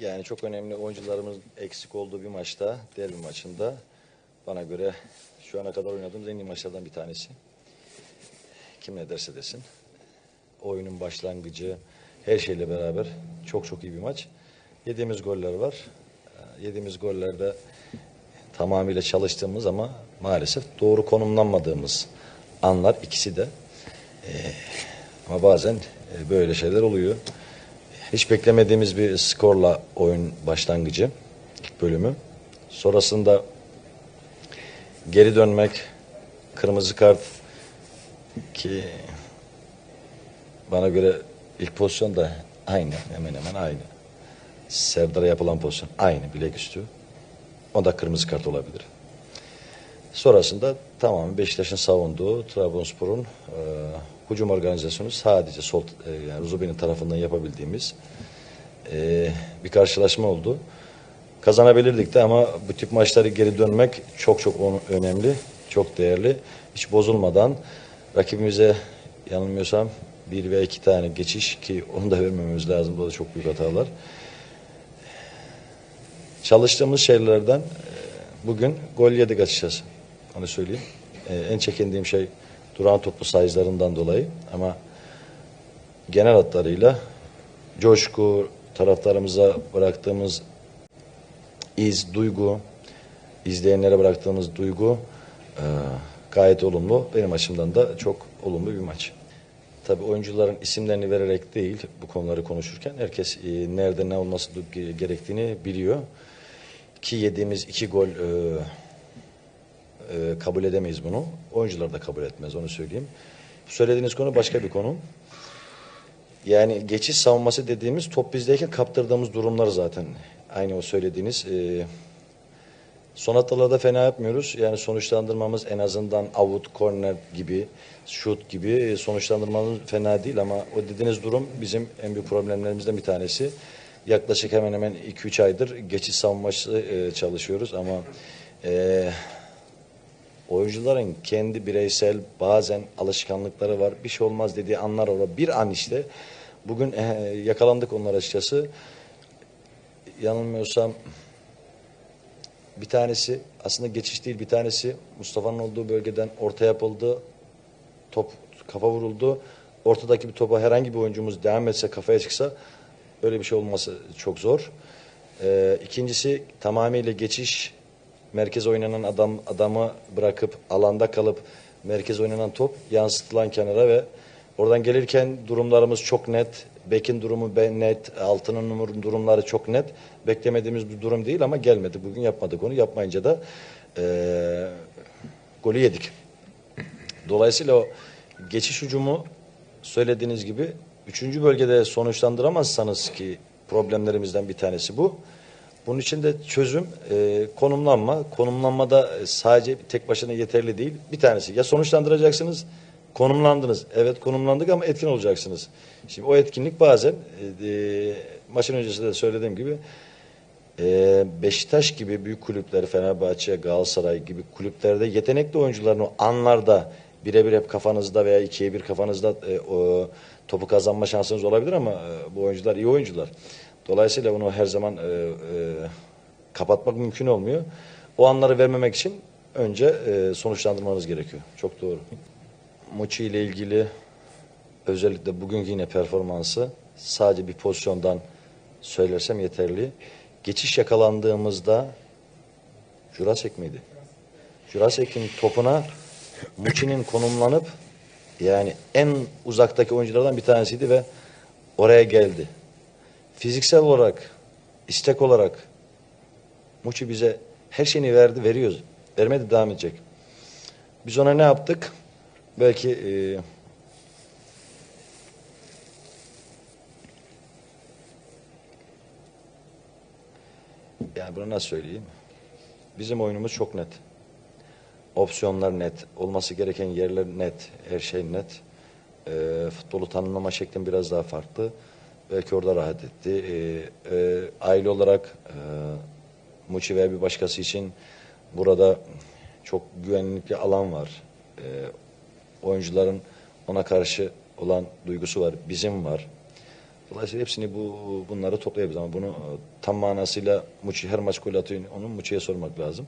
Yani çok önemli oyuncularımız eksik olduğu bir maçta, derbi maçında bana göre şu ana kadar oynadığımız en iyi maçlardan bir tanesi. Kim ne derse desin. Oyunun başlangıcı, her şeyle beraber çok çok iyi bir maç. Yediğimiz goller var. Ee, Yediğimiz gollerde tamamıyla çalıştığımız ama maalesef doğru konumlanmadığımız anlar ikisi de. Ee, ama bazen e, böyle şeyler oluyor. Hiç beklemediğimiz bir skorla oyun başlangıcı ilk bölümü. Sonrasında geri dönmek, kırmızı kart ki bana göre ilk pozisyon da aynı, hemen hemen aynı. Serdar'a yapılan pozisyon aynı bileküstü. O da kırmızı kart olabilir. Sonrasında tamamen Beşiktaş'ın savunduğu Trabzonspor'un e, hücum organizasyonu sadece sol e, yani Ruzubi'nin tarafından yapabildiğimiz e, bir karşılaşma oldu. Kazanabilirdik de ama bu tip maçları geri dönmek çok çok önemli, çok değerli. Hiç bozulmadan rakibimize yanılmıyorsam bir veya iki tane geçiş ki onu da vermememiz lazım. Bu da çok büyük hatalar. Çalıştığımız şeylerden e, bugün gol yedik açıkçası. Onu söyleyeyim. E, en çekindiğim şey duran toplu sayılarından dolayı ama genel hatlarıyla coşku, taraftarımıza bıraktığımız iz, duygu, izleyenlere bıraktığımız duygu e, gayet olumlu. Benim açımdan da çok olumlu bir maç. Tabii oyuncuların isimlerini vererek değil bu konuları konuşurken herkes e, nerede ne olması gerektiğini biliyor. Ki yediğimiz iki gol e, e, kabul edemeyiz bunu. Oyuncular da kabul etmez onu söyleyeyim. Söylediğiniz konu başka bir konu. Yani geçiş savunması dediğimiz top bizdeyken kaptırdığımız durumlar zaten. Aynı o söylediğiniz. E, son haftalarda fena yapmıyoruz. Yani sonuçlandırmamız en azından avut, korner gibi, şut gibi e, sonuçlandırmamız fena değil ama o dediğiniz durum bizim en büyük problemlerimizden bir tanesi. Yaklaşık hemen hemen 2-3 aydır geçiş savunması e, çalışıyoruz ama e, oyuncuların kendi bireysel bazen alışkanlıkları var. Bir şey olmaz dediği anlar var. Bir an işte bugün e, yakalandık onlar açıkçası. Yanılmıyorsam bir tanesi aslında geçiş değil bir tanesi Mustafa'nın olduğu bölgeden orta yapıldı. Top kafa vuruldu. Ortadaki bir topa herhangi bir oyuncumuz devam etse kafaya çıksa öyle bir şey olması çok zor. Ee, ikincisi tamamıyla geçiş merkez oynanan adam adamı bırakıp alanda kalıp merkez oynanan top yansıtılan kenara ve oradan gelirken durumlarımız çok net. Bekin durumu net, altının durumları çok net. Beklemediğimiz bir durum değil ama gelmedi. Bugün yapmadık onu. Yapmayınca da eee golü yedik. Dolayısıyla o geçiş hücumu söylediğiniz gibi üçüncü bölgede sonuçlandıramazsanız ki problemlerimizden bir tanesi bu. Bunun için de çözüm e, konumlanma. Konumlanmada e, sadece tek başına yeterli değil. Bir tanesi ya sonuçlandıracaksınız, konumlandınız. Evet konumlandık ama etkin olacaksınız. Şimdi o etkinlik bazen e, e, maçın öncesinde de söylediğim gibi e, Beşiktaş gibi büyük kulüpler, Fenerbahçe, Galatasaray gibi kulüplerde yetenekli oyuncuların o anlarda birebir hep kafanızda veya ikiye bir kafanızda e, o, topu kazanma şansınız olabilir ama e, bu oyuncular iyi oyuncular. Dolayısıyla bunu her zaman e, e, kapatmak mümkün olmuyor. O anları vermemek için önce e, sonuçlandırmanız gerekiyor. Çok doğru. Muçi ile ilgili özellikle bugünkü yine performansı sadece bir pozisyondan söylersem yeterli. Geçiş yakalandığımızda Jurasek miydi? Jurasek'in topuna Muçi'nin konumlanıp yani en uzaktaki oyunculardan bir tanesiydi ve oraya geldi. Fiziksel olarak, istek olarak Muçi bize her şeyini verdi, veriyoruz. Vermedi, devam edecek. Biz ona ne yaptık? Belki e, yani bunu nasıl söyleyeyim? Bizim oyunumuz çok net. Opsiyonlar net. Olması gereken yerler net. Her şey net. Ee, futbolu tanımlama şeklim biraz daha farklı. Belki orada rahat etti. Ee, e, aile olarak e, Muçi veya bir başkası için burada çok güvenlikli alan var. Ee, oyuncuların ona karşı olan duygusu var. Bizim var. Dolayısıyla hepsini bu bunları toplayabiliriz ama bunu e, tam manasıyla Muçi her maç gol atıyor. Onu Muçi'ye sormak lazım.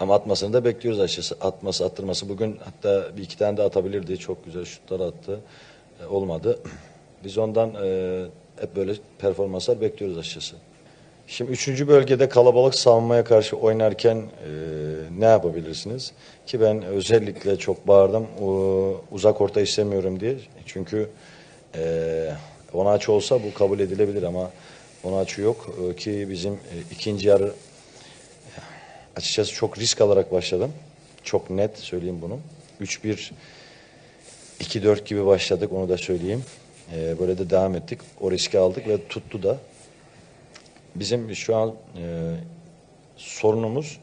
Ama atmasını da bekliyoruz açıkçası. Atması, attırması. Bugün hatta bir iki tane de atabilirdi. Çok güzel şutlar attı. E, olmadı. Biz ondan e, hep böyle performanslar bekliyoruz açıkçası. Şimdi üçüncü bölgede kalabalık savunmaya karşı oynarken e, ne yapabilirsiniz? Ki ben özellikle çok bağırdım. O, uzak orta istemiyorum diye. Çünkü e, Onaçı olsa bu kabul edilebilir ama Onaçı yok. E, ki bizim e, ikinci yarı açıkçası çok risk alarak başladım. Çok net söyleyeyim bunu. 3-1 2-4 gibi başladık onu da söyleyeyim. Ee, böyle de devam ettik. O riski aldık ve tuttu da. Bizim şu an e, sorunumuz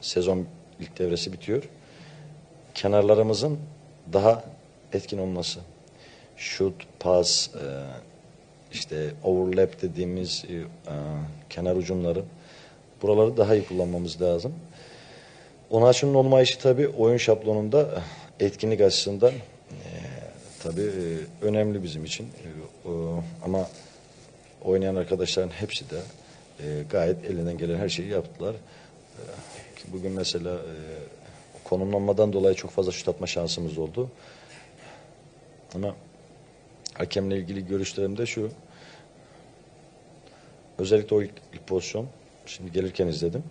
sezon ilk devresi bitiyor. Kenarlarımızın daha etkin olması. Şut, pas, e, işte overlap dediğimiz e, e, kenar ucumları buraları daha iyi kullanmamız lazım. Onaç'ın olmayışı tabii oyun şablonunda etkinlik açısından e, tabii e, önemli bizim için. E, ama oynayan arkadaşların hepsi de e, gayet elinden gelen her şeyi yaptılar. Bugün mesela konumlanmadan dolayı çok fazla şut atma şansımız oldu. Ama hakemle ilgili görüşlerim de şu. Özellikle o ilk, ilk pozisyon. Şimdi gelirken izledim.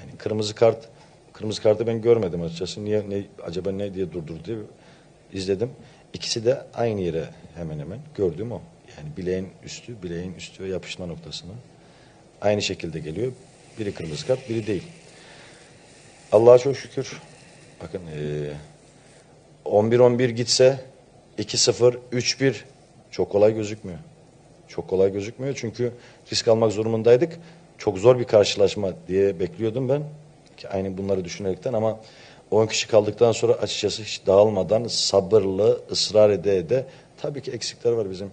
Yani kırmızı kart kırmızı kartı ben görmedim açıkçası. Niye ne acaba ne diye durdurdu diye izledim. İkisi de aynı yere hemen hemen gördüğüm o. Yani bileğin üstü, bileğin üstü ve yapışma noktasına. Aynı şekilde geliyor. Biri kırmızı kart, biri değil. Allah'a çok şükür. Bakın eee 11-11 gitse 2-0, 3-1 çok kolay gözükmüyor. Çok kolay gözükmüyor çünkü risk almak zorundaydık. Çok zor bir karşılaşma diye bekliyordum ben. Ki aynı bunları düşünerekten ama 10 kişi kaldıktan sonra açıkçası hiç dağılmadan sabırlı, ısrar ede ede tabii ki eksikler var bizim.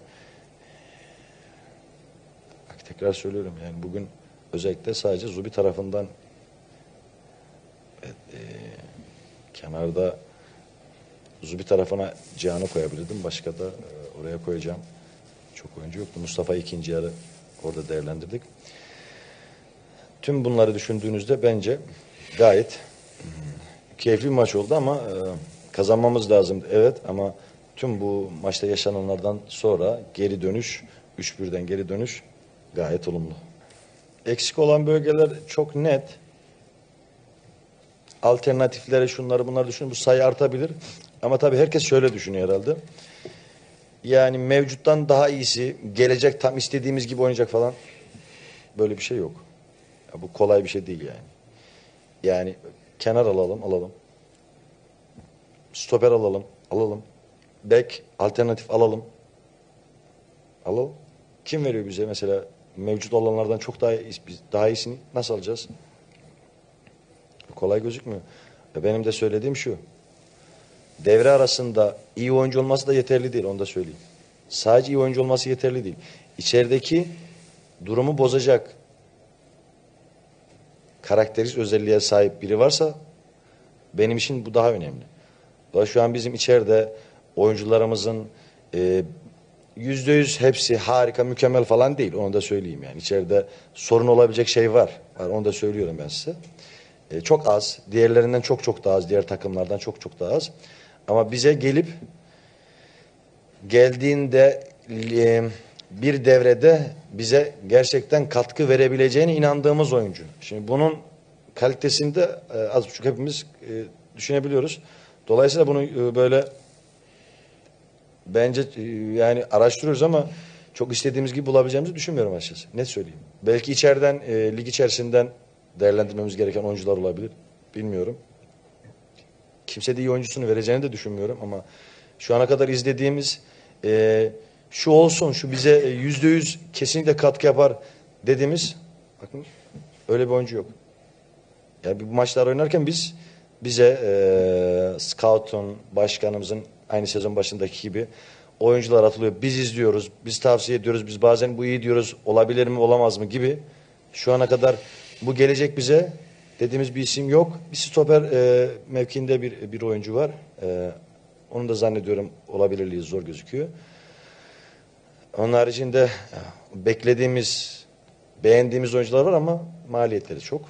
Bak tekrar söylüyorum yani bugün özellikle sadece Zubi tarafından evet, e, kenarda Zubi tarafına Cihan'ı koyabilirdim. Başka da e, oraya koyacağım. Çok oyuncu yoktu. Mustafa ikinci yarı orada değerlendirdik. Tüm bunları düşündüğünüzde bence gayet keyifli bir maç oldu ama e, kazanmamız lazımdı. Evet ama tüm bu maçta yaşananlardan sonra geri dönüş, 3-1'den geri dönüş gayet olumlu. Eksik olan bölgeler çok net. Alternatiflere şunları bunları düşünün. Bu sayı artabilir. Ama tabii herkes şöyle düşünüyor herhalde. Yani mevcuttan daha iyisi, gelecek tam istediğimiz gibi oynayacak falan. Böyle bir şey yok. Ya bu kolay bir şey değil yani. Yani kenar alalım, alalım. Stoper alalım, alalım. Bek alternatif alalım. Alalım. Kim veriyor bize mesela mevcut olanlardan çok daha iyi, daha iyisini nasıl alacağız? Kolay gözükmüyor. Benim de söylediğim şu. Devre arasında iyi oyuncu olması da yeterli değil onu da söyleyeyim. Sadece iyi oyuncu olması yeterli değil. İçerideki durumu bozacak karakteristik özelliğe sahip biri varsa benim için bu daha önemli. Şu an bizim içeride oyuncularımızın e, yüzde yüz hepsi harika, mükemmel falan değil. Onu da söyleyeyim yani. İçeride sorun olabilecek şey var. var onu da söylüyorum ben size. E, çok az. Diğerlerinden çok çok daha az. Diğer takımlardan çok çok daha az. Ama bize gelip geldiğinde e, bir devrede bize gerçekten katkı verebileceğine inandığımız oyuncu. Şimdi bunun kalitesinde e, az buçuk hepimiz e, düşünebiliyoruz. Dolayısıyla bunu e, böyle bence yani araştırıyoruz ama çok istediğimiz gibi bulabileceğimizi düşünmüyorum açıkçası. Net söyleyeyim. Belki içeriden e, lig içerisinden değerlendirmemiz gereken oyuncular olabilir. Bilmiyorum. Kimse de iyi oyuncusunu vereceğini de düşünmüyorum ama şu ana kadar izlediğimiz e, şu olsun, şu bize yüzde yüz kesinlikle katkı yapar dediğimiz bakın öyle bir oyuncu yok. Yani bu maçlar oynarken biz bize e, scout'un, başkanımızın aynı sezon başındaki gibi oyuncular atılıyor. Biz izliyoruz, biz tavsiye ediyoruz, biz bazen bu iyi diyoruz, olabilir mi, olamaz mı gibi. Şu ana kadar bu gelecek bize dediğimiz bir isim yok. Bir stoper e, mevkinde bir bir oyuncu var. E, Onun da zannediyorum olabilirliği zor gözüküyor. Onun haricinde ya, beklediğimiz, beğendiğimiz oyuncular var ama maliyetleri çok.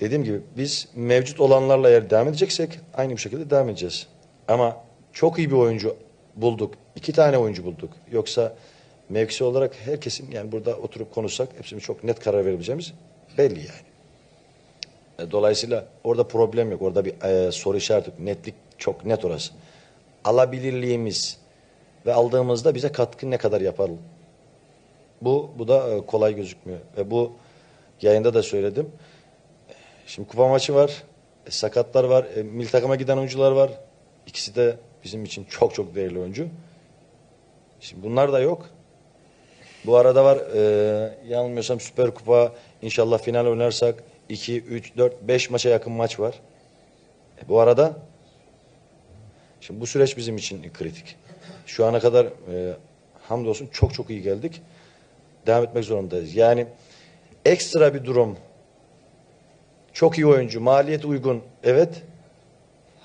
Dediğim gibi biz mevcut olanlarla eğer devam edeceksek aynı bu şekilde devam edeceğiz. Ama çok iyi bir oyuncu bulduk. iki tane oyuncu bulduk. Yoksa mevkisi olarak herkesin yani burada oturup konuşsak hepsinin çok net karar verebileceğimiz belli yani. E, Dolayısıyla orada problem yok. Orada bir e, soru işareti yok. Netlik çok net orası. Alabilirliğimiz ve aldığımızda bize katkı ne kadar yapar? Bu, bu da e, kolay gözükmüyor. Ve bu yayında da söyledim. Şimdi kupa maçı var. e, sakatlar var. E, takıma giden oyuncular var. İkisi de bizim için çok çok değerli oyuncu. Şimdi bunlar da yok. Bu arada var e, yanılmıyorsam Süper Kupa inşallah final oynarsak 2, 3, 4, 5 maça yakın maç var. E, bu arada şimdi bu süreç bizim için kritik. Şu ana kadar e, hamdolsun çok çok iyi geldik. Devam etmek zorundayız. Yani ekstra bir durum çok iyi oyuncu, maliyet uygun evet.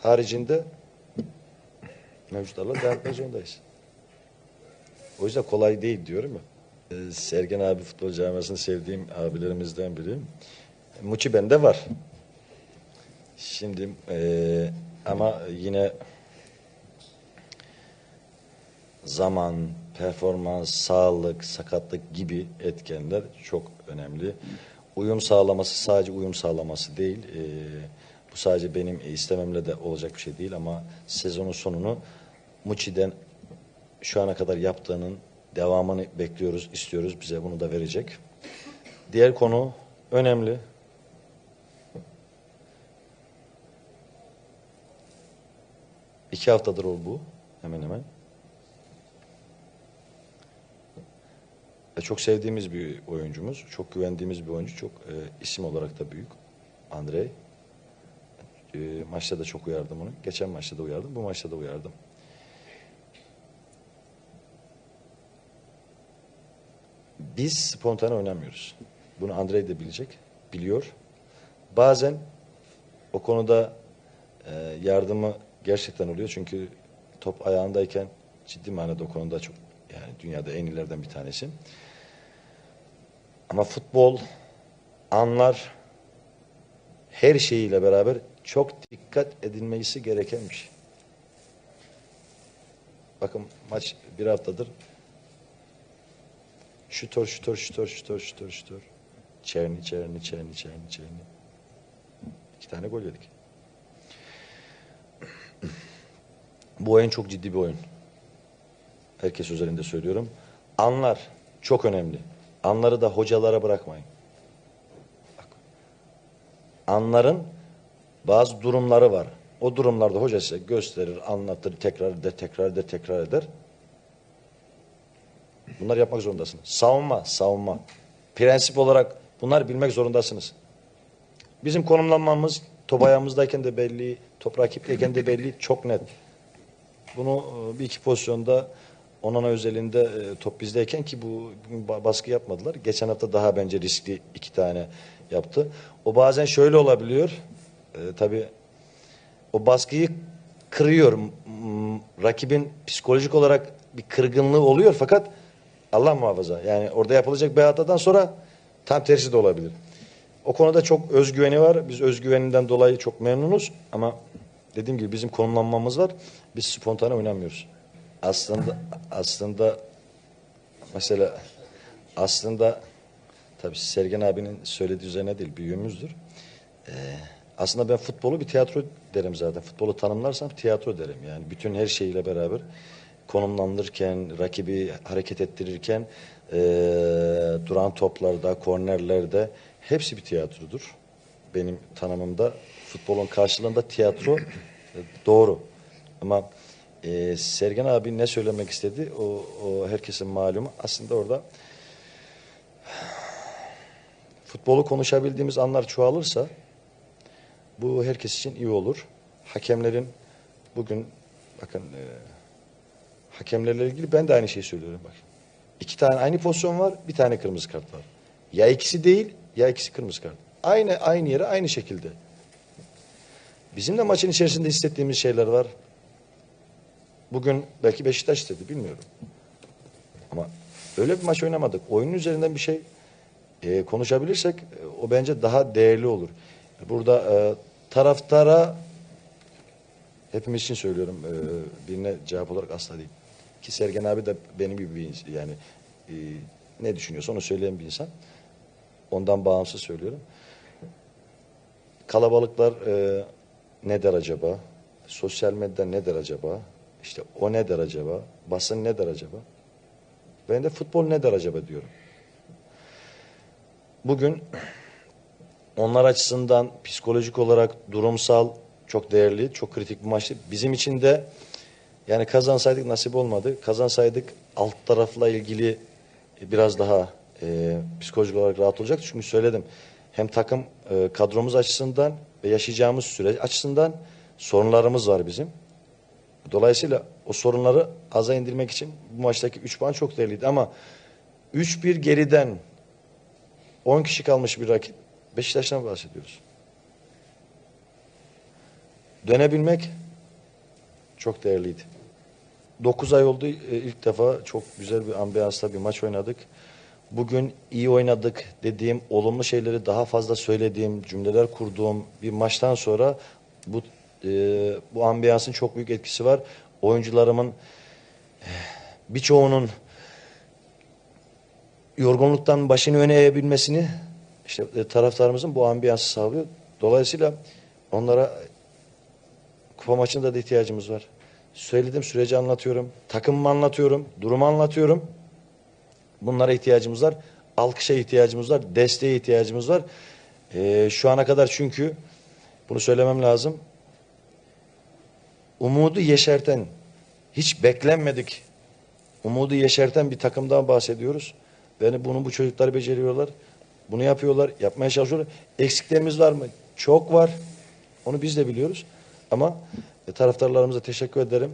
Haricinde mevcutlarla devam etmek zorundayız. O yüzden kolay değil diyorum ya. Ee, Sergen abi futbol camiasını sevdiğim abilerimizden biri. Muçi bende var. Şimdi eee, ama yine zaman, performans, sağlık, sakatlık gibi etkenler çok önemli. Uyum sağlaması sadece uyum sağlaması değil. eee, bu sadece benim istememle de olacak bir şey değil ama sezonun sonunu Muçi'den şu ana kadar yaptığının devamını bekliyoruz, istiyoruz. Bize bunu da verecek. Diğer konu önemli. İki haftadır ol bu. Hemen hemen. Çok sevdiğimiz bir oyuncumuz. Çok güvendiğimiz bir oyuncu. Çok e, isim olarak da büyük. Andrei. E, maçta da çok uyardım onu. Geçen maçta da uyardım. Bu maçta da uyardım. Biz spontane oynamıyoruz. Bunu Andrei de bilecek, biliyor. Bazen o konuda e, yardımı gerçekten oluyor. Çünkü top ayağındayken ciddi manada o konuda çok yani dünyada en iyilerden bir tanesi. Ama futbol anlar her şeyiyle beraber çok dikkat edilmesi gereken bir şey. Bakın maç bir haftadır Şutör, şutör, şutör, şutör, şutör, şutör. Çerni, çerni, çerni, çerni, çerni. İki tane gol yedik. Bu oyun çok ciddi bir oyun. Herkes üzerinde söylüyorum. Anlar çok önemli. Anları da hocalara bırakmayın. Bak. Anların bazı durumları var. O durumlarda hoca size gösterir, anlatır, tekrar eder, tekrar eder, tekrar eder. Bunlar yapmak zorundasınız. Savunma, savunma. Prensip olarak bunlar bilmek zorundasınız. Bizim konumlanmamız top ayağımızdayken de belli, top rakipteyken de belli, çok net. Bunu e, bir iki pozisyonda Onana özelinde e, top bizdeyken ki bu baskı yapmadılar. Geçen hafta daha bence riskli iki tane yaptı. O bazen şöyle olabiliyor. E, tabii o baskıyı kırıyor. Rakibin psikolojik olarak bir kırgınlığı oluyor fakat Allah muhafaza. Yani orada yapılacak bir hatadan sonra tam tersi de olabilir. O konuda çok özgüveni var. Biz özgüveninden dolayı çok memnunuz ama dediğim gibi bizim konumlanmamız var. Biz spontane oynamıyoruz. Aslında aslında mesela aslında tabii Sergen abinin söylediği üzerine değil büyüğümüzdür. Ee, aslında ben futbolu bir tiyatro derim zaten. Futbolu tanımlarsam tiyatro derim. Yani bütün her şeyiyle beraber konumlandırırken, rakibi hareket ettirirken eee, duran toplarda, kornerlerde hepsi bir tiyatrodur. Benim tanımımda futbolun karşılığında tiyatro e, doğru. Ama eee Sergen abi ne söylemek istedi o, o herkesin malumu. Aslında orada futbolu konuşabildiğimiz anlar çoğalırsa bu herkes için iyi olur. Hakemlerin bugün bakın e, hakemlerle ilgili ben de aynı şeyi söylüyorum bak. İki tane aynı pozisyon var, bir tane kırmızı kart var. Ya ikisi değil, ya ikisi kırmızı kart. Aynı aynı yere aynı şekilde. Bizim de maçın içerisinde hissettiğimiz şeyler var. Bugün belki Beşiktaş istedi bilmiyorum. Ama öyle bir maç oynamadık. Oyunun üzerinden bir şey e, konuşabilirsek e, o bence daha değerli olur. Burada e, taraftara hepimiz için söylüyorum e, birine cevap olarak asla değil. Ki Sergen abi de benim gibi bir yani e, ne düşünüyorsa onu söyleyen bir insan. Ondan bağımsız söylüyorum. Kalabalıklar e, ne der acaba? Sosyal medya ne der acaba? İşte o ne der acaba? Basın ne der acaba? Ben de futbol ne der acaba diyorum. Bugün onlar açısından psikolojik olarak durumsal çok değerli, çok kritik bir maçtı. Bizim için de yani kazansaydık nasip olmadı. Kazansaydık alt tarafla ilgili biraz daha e, psikolojik olarak rahat olacak. Çünkü söyledim hem takım e, kadromuz açısından ve yaşayacağımız süreç açısından sorunlarımız var bizim. Dolayısıyla o sorunları aza indirmek için bu maçtaki 3 puan çok değerliydi ama 3-1 geriden 10 kişi kalmış bir rakip Beşiktaş'tan bahsediyoruz. Dönebilmek çok değerliydi. 9 ay oldu e, ilk defa çok güzel bir ambiyansla bir maç oynadık. Bugün iyi oynadık dediğim, olumlu şeyleri daha fazla söylediğim, cümleler kurduğum bir maçtan sonra bu e, bu ambiyansın çok büyük etkisi var. Oyuncularımın eh, birçoğunun yorgunluktan başını öne eğebilmesini işte e, taraftarımızın bu ambiyansı sağlıyor. Dolayısıyla onlara kupa maçında da ihtiyacımız var. Söyledim süreci anlatıyorum. Takımımı anlatıyorum. Durumu anlatıyorum. Bunlara ihtiyacımız var. Alkışa ihtiyacımız var. Desteğe ihtiyacımız var. Ee, şu ana kadar çünkü bunu söylemem lazım. Umudu yeşerten, hiç beklenmedik umudu yeşerten bir takımdan bahsediyoruz. Yani bunu bu çocuklar beceriyorlar. Bunu yapıyorlar, yapmaya çalışıyorlar. Eksiklerimiz var mı? Çok var. Onu biz de biliyoruz. Ama e, taraftarlarımıza teşekkür ederim.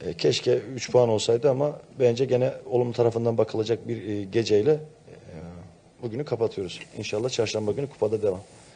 E, keşke 3 puan olsaydı ama bence gene olumlu tarafından bakılacak bir e, geceyle e, bugünü kapatıyoruz. İnşallah çarşamba günü kupada devam.